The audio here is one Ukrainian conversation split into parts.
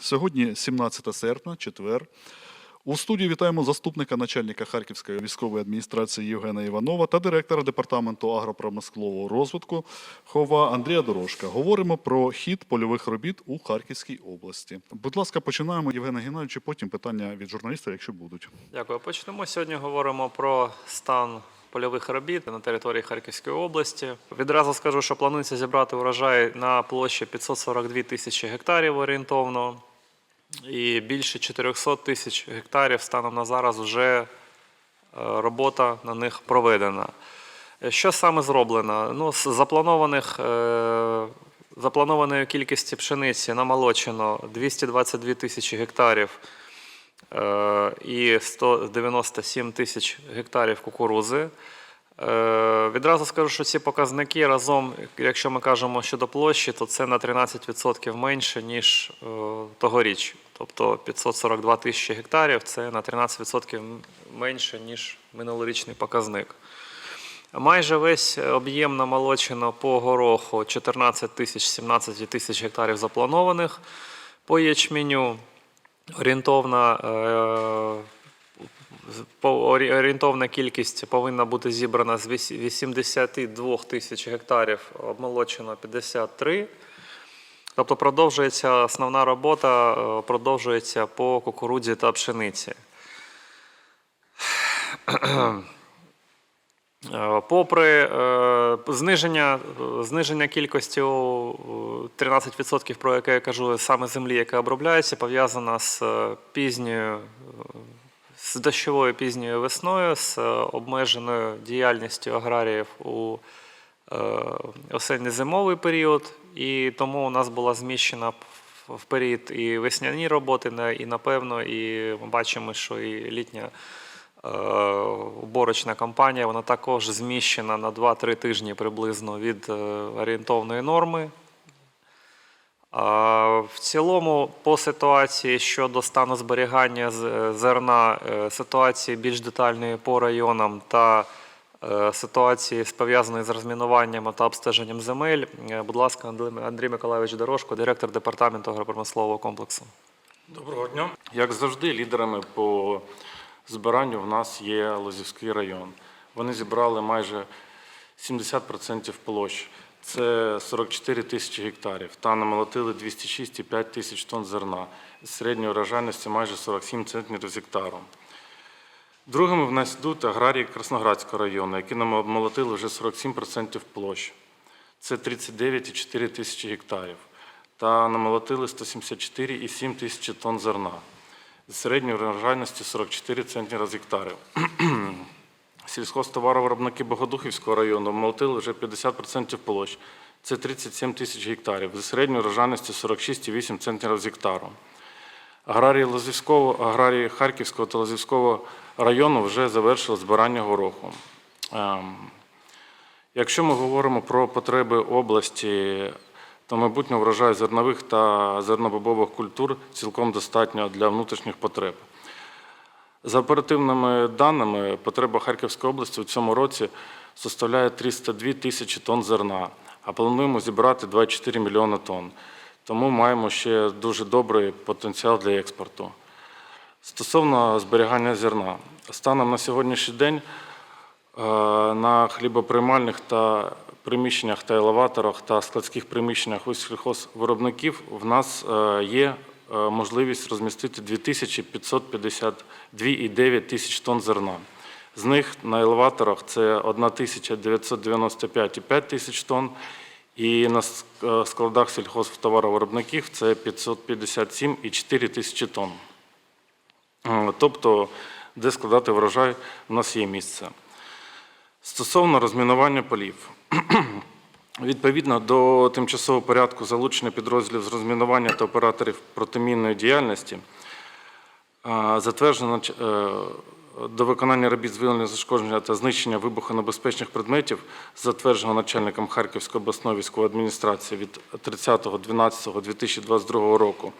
Сьогодні 17 серпня, четвер. У студії вітаємо заступника начальника Харківської військової адміністрації Євгена Іванова та директора департаменту агропромислового розвитку ХОВА Андрія Дорожка. Говоримо про хід польових робіт у Харківській області. Будь ласка, починаємо Євгена Геннадійовича, потім питання від журналістів, якщо будуть. Дякую. Почнемо сьогодні. Говоримо про стан польових робіт на території Харківської області. Відразу скажу, що планується зібрати урожай на площі 542 тисячі гектарів орієнтовно, і більше 400 тисяч гектарів станом на зараз вже е, робота на них проведена. Е, Що саме зроблено? Ну, з запланованих е, запланованої кількості пшениці намолочено 222 тисячі гектарів і 197 тисяч гектарів кукурузи. Е, Відразу скажу, що ці показники разом, якщо ми кажемо щодо площі, то це на 13% менше, ніж е, тогоріч. Тобто 542 тисячі гектарів це на 13% менше, ніж минулорічний показник. Майже весь об'єм намолочено по гороху 14 тисяч 17 тисяч гектарів запланованих. По ячменю орієнтовна, е, орієнтовна кількість повинна бути зібрана з 82 тисяч гектарів, обмолочено 53. Тобто продовжується основна робота, е, продовжується по кукурудзі та пшениці. Е, Попри е, зниження, зниження кількості е, 13%, про яке я кажу, саме землі, яка обробляється, пов'язана з пізньою, з дощовою пізньою весною, з е, обмеженою діяльністю аграріїв у е, осінньо-зимовий період, і тому у нас була зміщена в- період і весняні роботи, і напевно, і ми бачимо, що і літня е, уборочна кампанія вона також зміщена на 2-3 тижні приблизно від орієнтовної норми. В цілому, по ситуації щодо стану зберігання з- зерна, е, ситуації більш детальної по районам та е, ситуації з- пов'язаної з розмінуванням та обстеженням земель, е, будь ласка, Андрій- Миколайович Дорожко, директор департаменту агропромислового комплексу. Доброго дня. Як завжди, лідерами по збиранню в нас є Лозівський район. Вони зібрали майже 70% площ. Це 44 тисячі гектарів. Та намолотили 206,5 тисяч тонн зерна з середньої урожайності майже 47 центнерів з гектару. Другими в нас йдуть аграрії Красноградського району, які намолотили вже 47% площ. Це 39,4 тисячі гектарів. Та намолотили 174,7 тисячі тонн зерна з середньою врожайністю 44 центнера з гектарів. Сільськогостоваровиробники Богодухівського району молотили вже 50% площ. Це 37 тисяч гектарів з середньою врожайністю 46,8 центнерів з гектару. Аграрії Лозівського, аграрії Харківського та Лозівського району вже завершили збирання гороху. Ем, Якщо ми говоримо про потреби області, то майбутнього врожаю зернових та зернобобових культур цілком достатньо для внутрішніх потреб. За оперативними даними, потреба Харківської області у цьому році составляє 302 тисячі тонн зерна, а плануємо зібрати 24 мільйони тонн. Тому маємо ще дуже добрий потенціал для експорту. Стосовно зберігання зерна, станом на сьогоднішній день Е, на хлібоприймальних та приміщеннях та елеваторах та складських приміщеннях у сільхозвиробників в нас е, є можливість розмістити 2552,9 тисяч тонн зерна. З них на елеваторах це 1995,5 тисяч тонн, і на е, складах сільхозтоваровиробників це 557,4 тисячі тонн. Е, Тобто, де складати врожай, у нас є місце. Стосовно розмінування полів. Відповідно до тимчасового порядку залучення підрозділів з розмінування та операторів протимінної діяльності, затверджено е, до виконання робіт з виявлення зашкодження та знищення вибухонебезпечних предметів, затвердженого начальником Харківської обласної військової адміністрації від 30.12.2022 року.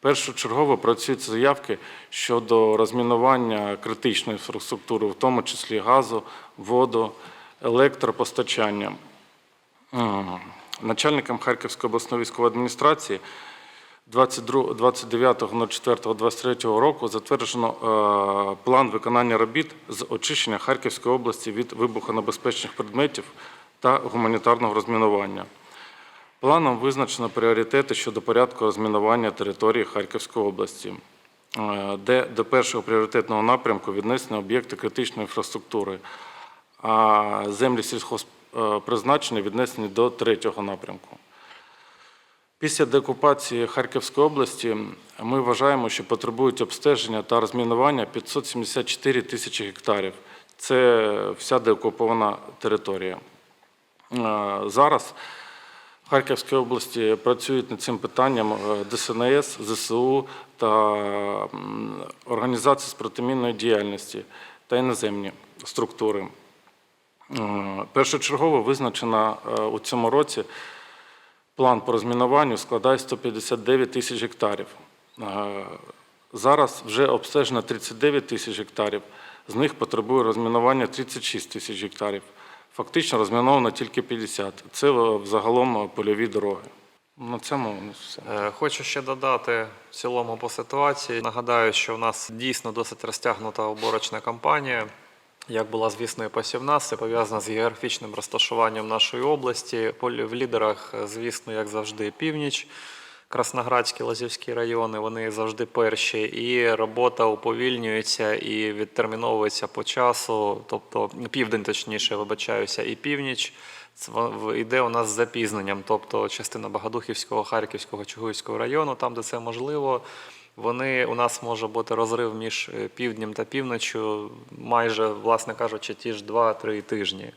Першочергово працюють заявки щодо розмінування критичної інфраструктури, в тому числі газу, воду, електропостачання. М, Начальникам Харківської обласної військової адміністрації 29.04.23 року затверджено е, план виконання робіт з очищення Харківської області від вибухонебезпечних предметів та гуманітарного розмінування. Планом визначено пріоритети щодо порядку розмінування території Харківської області, е, де до першого пріоритетного напрямку віднесені об'єкти критичної інфраструктури, а землі сільхозпризначення віднесені до третього напрямку. Після деокупації Харківської області ми вважаємо, що потребують обстеження та розмінування 574 тисячі гектарів. Це вся деокупована територія. Е, Зараз в Харківській області працюють над цим питанням е, ДСНС, ЗСУ та організації з протимінної діяльності та іноземні структури. Е, Першочергово визначена е, у цьому році план по розмінуванню складає 159 тисяч гектарів. Е, Зараз вже обстежено 39 тисяч гектарів, з них потребує розмінування 36 тисяч гектарів. Фактично розміновано тільки 50. Це взагалом польові дороги. На цьому все. Хочу ще додати в цілому по ситуації. Нагадаю, що у нас дійсно досить розтягнута оборочна кампанія. Як була, звісно, і посівна, це пов'язано з географічним розташуванням нашої області. В лідерах, е, звісно, як завжди, північ, Красноградські, Лазівські райони, вони завжди перші, і робота уповільнюється і відтерміновується по часу, тобто південь, точніше, вибачаюся, і північ. Йде у нас з запізненням, тобто частина Багадухівського, Харківського, Чугуївського району, там, де це можливо, вони у нас може бути розрив між е, півднем та півночю, майже, власне кажучи, ті ж 2-3 тижні.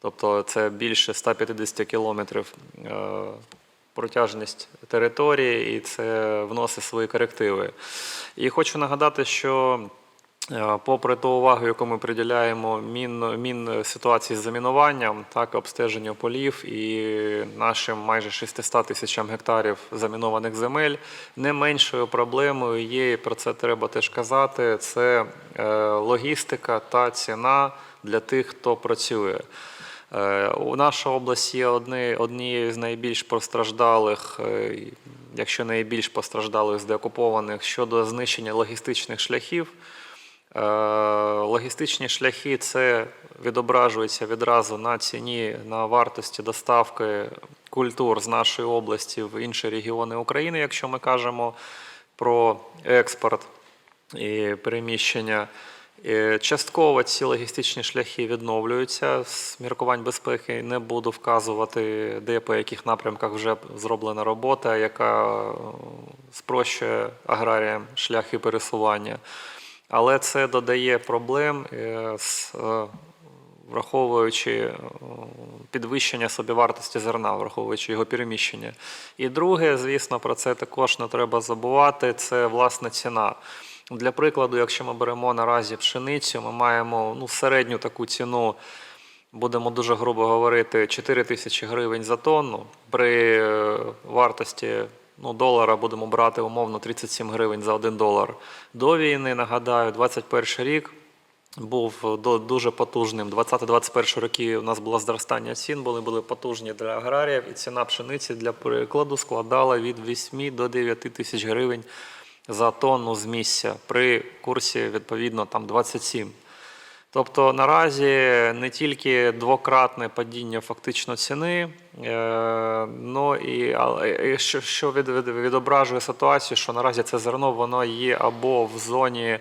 Тобто це більше 150 кілометрів е, протяжність території, і це вносить свої корективи. І хочу нагадати, що Попри ту увагу, яку ми приділяємо мін, мін ситуації з замінуванням, так обстеженню полів і нашим майже 600 тисячам гектарів замінованих земель, не меншою проблемою є, і про це треба теж казати. Це е, логістика та ціна для тих, хто працює. Е, У наша область є одні, однією з найбільш постраждалих, е, якщо найбільш постраждалих з деокупованих щодо знищення логістичних шляхів. Е, Логістичні шляхи це відображується відразу на ціні, на вартості доставки культур з нашої області в інші регіони України, якщо ми кажемо про експорт і переміщення. Е, Частково ці логістичні шляхи відновлюються з міркувань безпеки. Не буду вказувати, де по яких напрямках вже зроблена робота, яка спрощує аграріям шляхи пересування. Але це додає проблем е, з е, враховуючи е, підвищення собівартості зерна, враховуючи його переміщення. І друге, звісно, про це також не треба забувати. Це власна ціна. Для прикладу, якщо ми беремо наразі пшеницю, ми маємо ну, середню таку ціну. Будемо дуже грубо говорити, 4 тисячі гривень за тонну. При вартості ну, долара будемо брати умовно 37 гривень за 1 долар. До війни, нагадаю, 21 рік був дуже потужним. 20-21 роки у нас було зростання цін, були, були потужні для аграріїв, і ціна пшениці для прикладу складала від 8 до 9 тисяч гривень за тонну з місця при курсі відповідно там 27. Тобто наразі не тільки двократне падіння фактично ціни, ну і але що, що від, від, відображує ситуацію, що наразі це зерно воно є або в зоні е,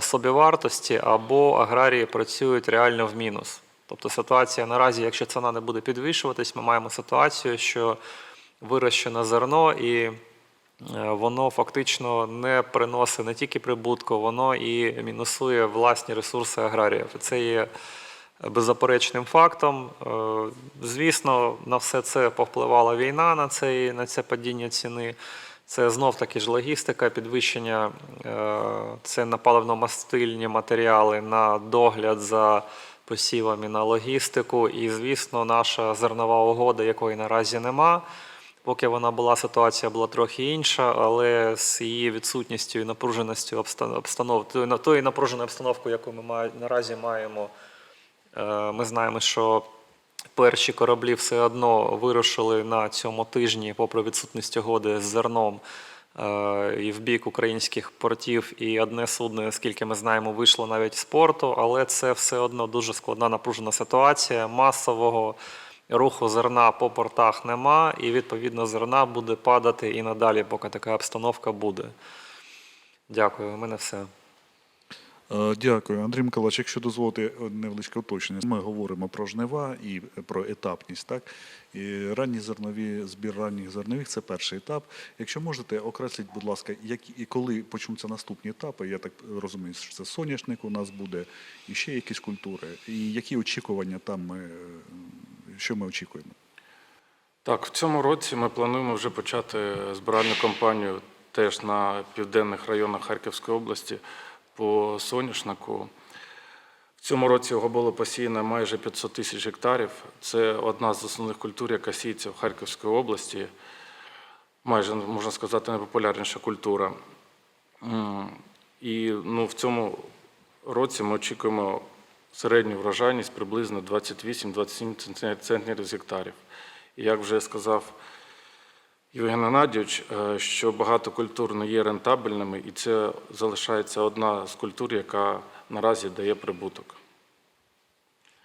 собівартості, або аграрії працюють реально в мінус. Тобто ситуація наразі, якщо ціна не буде підвищуватись, ми маємо ситуацію, що вирощене зерно і воно фактично не приносить не тільки прибутку, воно і мінусує власні ресурси аграріїв. Це є беззаперечним фактом. Е, Звісно, на все це повпливала війна на це, на це падіння ціни. Це знов таки ж логістика, підвищення е, це на паливно-мастильні матеріали, на догляд за посівами, на логістику. І, звісно, наша зернова угода, якої наразі нема. Поки вона була, ситуація була трохи інша, але з її відсутністю і напруженістю обстан- обстанов, тої, на- тої напруженої обстановки, яку ми наразі маємо, е, ми знаємо, що Перші кораблі все одно вирушили на цьому тижні, попри відсутність угоди з зерном е, і в бік українських портів. І одне судно, наскільки ми знаємо, вийшло навіть з порту, але це все одно дуже складна напружена ситуація. Масового руху зерна по портах нема, і відповідно зерна буде падати і надалі, поки така обстановка буде. Дякую, у мене все. Е, Дякую, Андрій Миколаївич. Якщо дозволите е, невеличке уточнення, ми говоримо про жнива і про етапність. Так і ранні зернові збір ранніх зернових це перший етап. Якщо можете, окресліть, будь ласка, які і коли почнуться наступні етапи. Я так розумію, що це соняшник у нас буде і ще якісь культури. І які очікування там ми е, що ми очікуємо? Так, в цьому році ми плануємо вже почати збиральну кампанію теж на південних районах Харківської області по соняшнику. В цьому році його було посіяно майже 500 тисяч гектарів. Це одна з основних культур, яка сіється в Харківській області. Майже, можна сказати, найпопулярніша культура. І ну, в цьому році ми очікуємо середню врожайність приблизно 28-27 центнерів з гектарів. І як вже сказав Євген Геннадійович, е, що багато культур не є рентабельними, і це залишається одна з культур, яка наразі дає прибуток.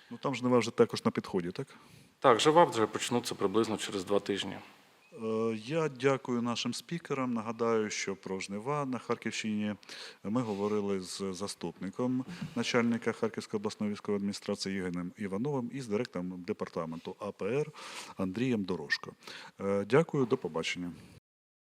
Ну там жнива вже також на підході, так? Так, жива вже почнуться приблизно через два тижні. Е, Я дякую нашим спікерам. Нагадаю, що про жнива на Харківщині ми говорили з заступником начальника Харківської обласної військової адміністрації Євгеном Івановим і з директором департаменту АПР Андрієм Дорошко. Е, Дякую, до побачення.